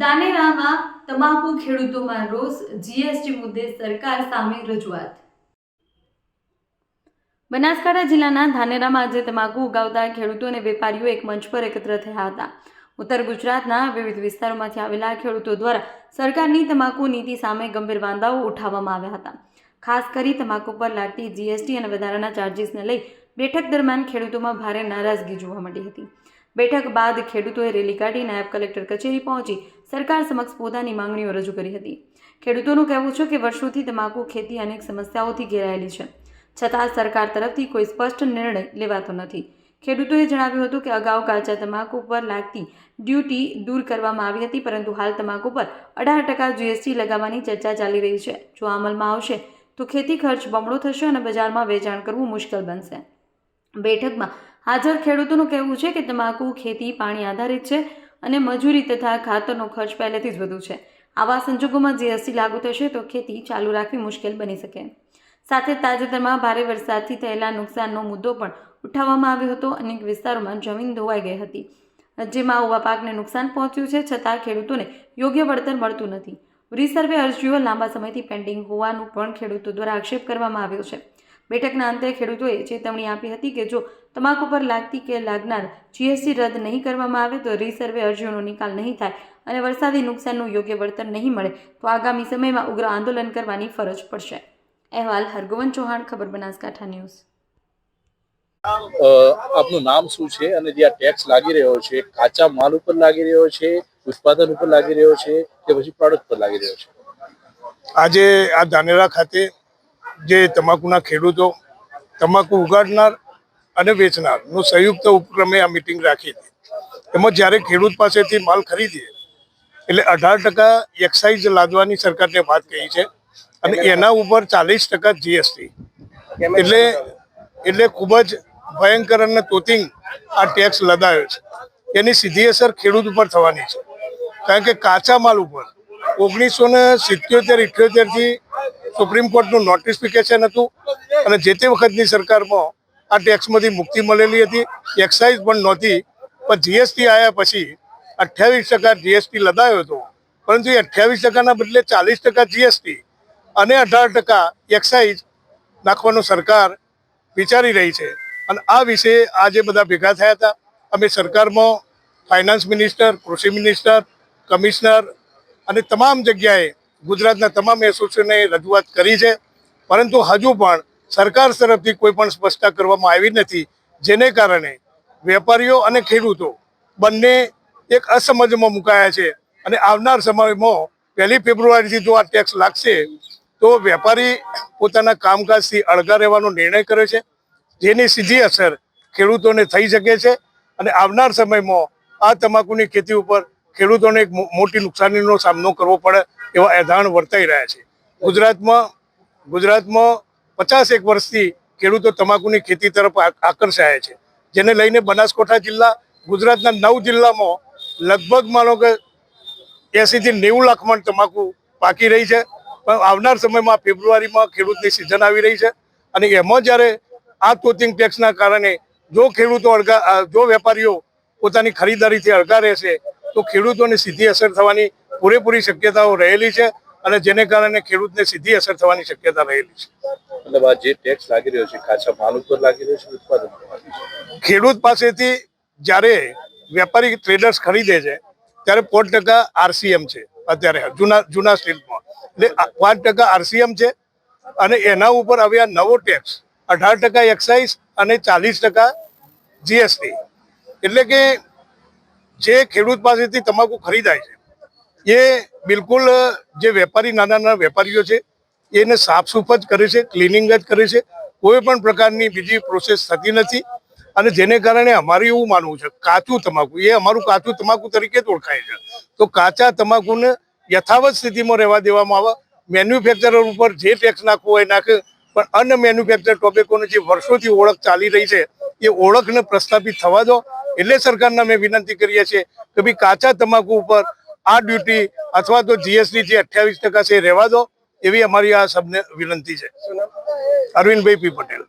દાનેરામાં તમાકુ ખેડૂતોમાં રોષ જીએસટી મુદ્દે સરકાર સામે રજૂઆત. બનાસકાંઠા જિલ્લાના ધાનેરામાં આજે તમાકુ ઉગાવતા ખેડૂતો અને વેપારીઓ એક મંચ પર એકત્ર થયા હતા. ઉત્તર ગુજરાતના વિવિધ વિસ્તારોમાંથી આવેલા ખેડૂતો દ્વારા સરકારની તમાકુ નીતિ સામે ગંભીર વાંધાઓ ઉઠાવવામાં આવ્યા હતા. ખાસ કરી તમાકુ પર લાગતી જીએસટી અને વધારાના ચાર્જીસને લઈ બેઠક દરમિયાન ખેડૂતોમાં ભારે નારાજગી જોવા મળી હતી. બેઠક બાદ ખેડૂતોએ રેલી કાઢી નાયબ કલેક્ટર કચેરી પહોંચી સરકાર સમક્ષ પોતાની માંગણીઓ રજૂ કરી હતી. ખેડૂતોનું કહેવું છે કે વર્ષોથી તમાકુ, ખેતી અનેક સમસ્યાઓથી ઘેરાયેલી છે. છતાં સરકાર તરફથી કોઈ સ્પષ્ટ નિર્ણય લેવાતો નથી. ખેડૂતોએ જણાવ્યું હતું કે અગાઉ કાચા તમાકુ પર લાગતી ડ્યુટી દૂર કરવામાં આવી હતી, પરંતુ હાલ તમાકુ પર અઢાર ટકા જીએસટી લગાવવાની ચર્ચા ચાલી રહી છે. જો અમલમાં આવશે, તો ખેતી ખર્ચ બમણો થશે અને બજારમાં વેચાણ કરવું મુશ્કેલ બનશે. બેઠકમાં હાજર ખેડૂતોનું કહેવું છે કે તમાકુ ખેતી પાણી આધારિત છે અને મજૂરી તથા ખાતરનો ખર્ચ પહેલેથી જ વધુ છે. આવા સંજોગોમાં જીએસટી લાગુ થશે તો ખેતી ચાલુ રાખવી મુશ્કેલ બની શકે. સાથે તાજેતરમાં ભારે વરસાદથી થયેલા નુકસાનનો મુદ્દો પણ ઉઠાવવામાં આવ્યો હતો. અનેક વિસ્તારોમાં જમીન ધોવાઈ ગઈ હતી. જેમાં ઉવા પાકને નુકસાન પહોંચ્યું છે છતાં ખેડૂતોને યોગ્ય વળતર મળતું નથી. રિસર્વે અરજીઓ લાંબા સમયથી પેન્ડિંગ હોવાનું પણ ખેડૂતો દ્વારા આક્ષેપ કરવામાં આવ્યો છે. બેઠકના અંતે ખેડૂતોએ ચેતવણી આપી હતી કે જો તમાકુ પર લાગતી કે લાગનાર જીએસટી રદ નહીં કરવામાં આવે તો રીસર્વે અરજીઓનો નિકાલ નહીં થાય અને વરસાદી નુકસાનનું યોગ્ય વળતર નહીં મળે તો આગામી સમયમાં ઉગ્ર આંદોલન કરવાની ફરજ પડશે. અહેવાલ હરગોવન ચૌહાણ ખબર બનાસકાંઠા ન્યૂઝ. આપનું નામ શું છે અને જે આ ટેક્સ લાગી રહ્યો છે કાચા માલ ઉપર લાગી રહ્યો છે ઉત્પાદન ઉપર લાગી રહ્યો છે કે પછી પ્રોડક્ટ પર લાગી રહ્યો છે? આજે આ ધાનેરા ખાતે જે તમાકુના ખેડૂતો તમાકુ ઉગાડનાર અને વેચનારનો સંયુક્ત ઉપક્રમે આ મિટિંગ રાખી હતી. એમાં જ્યારે ખેડૂત પાસેથી માલ ખરીદીએ એટલે અઢાર ટકા એક્સાઇઝ લાદવાની સરકારને વાત કહી છે અને એના ઉપર ચાલીસ ટકા જીએસટી એટલે એટલે ખૂબ જ ભયંકર અને તોતિંગ આ ટેક્સ લદાયો છે. એની સીધી અસર ખેડૂત ઉપર થવાની છે. કારણ કે કાચા માલ ઉપર ઓગણીસો ને સિત્યોતેર ઇઠ્યોતેરથી સુપ્રીમ કોર્ટનું નોટિફિકેશન હતું. અને જે તે વખતની સરકારમાં આ ટેક્સમાંથી મુક્તિ મળેલી હતી. એક્સાઇઝ પણ નહોતી. પણ જીએસટી આવ્યા પછી અઠ્યાવીસ ટકા જીએસટી લદાયો હતો. પરંતુ એ અઠ્યાવીસ ટકાના બદલે ચાલીસ ટકા જીએસટી અને અઢાર ટકા એક્સાઇઝ નાખવાનું સરકાર વિચારી રહી છે. અને આ વિશે આજે બધા ભેગા થયા હતા. અમે સરકારમાં ફાઇનાન્સ મિનિસ્ટર કૃષિ મિનિસ્ટર કમિશનર અને તમામ જગ્યાએ ગુજરાતના તમામ એસોસિએશને રજૂઆત કરી છે. પરંતુ હજુ પણ સરકાર તરફથી કોઈ પણ સ્પષ્ટતા કરવામાં આવી નથી, જેને કારણે વેપારીઓ અને ખેડૂતો બંને એક અસમજમાં મુકાયા છે. અને આવનાર સમયમાં પહેલી ફેબ્રુઆરીથી જો આ ટેક્સ લાગશે, તો વેપારી પોતાના કામકાજથી અળગા રહેવાનો નિર્ણય કરે છે, જેની સીધી અસર ખેડૂતોને થઈ શકે છે. અને આવનાર સમયમાં આ તમાકુની ખેતી ઉપર ખેડૂતોને એક મોટી નુકસાનીનો સામનો કરવો પડે. એવા એધાણ વર્તાઈ રહ્યા છે. ગુજરાતમાં ગુજરાતમાં પચાસ એક વર્ષથી ખેડૂતો તમાકુની ખેતી તરફ આકર્ષાયા છે. જેને લઈને બનાસકાંઠા જિલ્લા, ગુજરાતના નવ જિલ્લામાં લગભગ માનો કે એસીથી નેવું લાખ મણ તમાકુ પાકી રહી છે. પણ આવનાર સમયમાં ફેબ્રુઆરીમાં ખેડૂતની સિઝન આવી રહી છે. અને એમાં જ્યારે આ ટોચિંગ ટેક્સના કારણે જો ખેડૂતો અળગા જો વેપારીઓ પોતાની ખરીદારીથી અળગા રહેશે, તો ખેડૂતોને સીધી અસર થવાની પૂરેપૂરી શક્યતાઓ રહેલી છે અને જેને કારણે ખેડૂતને સીધી અસર થવાની શક્યતા રહેલી છે. મતલબ આ જે ટેક્સ લાગી રહ્યો છે કાચા માલ ઉપર લાગી રહ્યો છે ઉત્પાદન ખેડૂત પાસેથી જ્યારે વેપારી ટ્રેડર્સ ખરીદે છે ત્યારે પાંચ ટકા આરસીએમ છે અત્યારે જૂના જૂના સ્ટીલમાં એટલે પાંચ ટકા આરસીએમ છે અને એના ઉપર હવે આ નવો ટેક્સ અઢાર ટકા એક્સાઇઝ અને ચાલીસ ટકા જીએસટી એટલે કે જે ખેડૂત પાસેથી તમાકુ ખરીદાય છે એ બિલકુલ જે વેપારી, નાના નાના વેપારીઓ છે, એને સાફસૂફ જ કરે છે, ક્લિનિંગ જ કરે છે. કોઈ પણ પ્રકારની બીજી પ્રોસેસ થતી નથી. અને જેને કારણે અમારું એવું માનવું છે, કાચું તમાકુ, એ અમારું કાચું તમાકુ તરીકે જ ઓળખાય છે. તો કાચા તમાકુને યથાવત સ્થિતિમાં રહેવા દેવામાં આવે. મેન્યુફેક્ચરર ઉપર જે ટેક્સ નાખવો હોય નાખે. પણ અન મેન્યુફેક્ચર ટોબેકોની જે વર્ષોથી ઓળખ ચાલી રહી છે, એ ઓળખને પ્રસ્થાપિત થવા દો. એટલે સરકારના મેં વિનંતી કરીએ છીએ કે ભાઈ કાચા તમાકુ ઉપર આ ડ્યુટી અથવા તો જીએસટી જે અઠ્યાવીસ ટકા છે રહેવા દો એવી અમારી આ સબને વિનંતી છે. અરવિંદભાઈ પી પટેલ.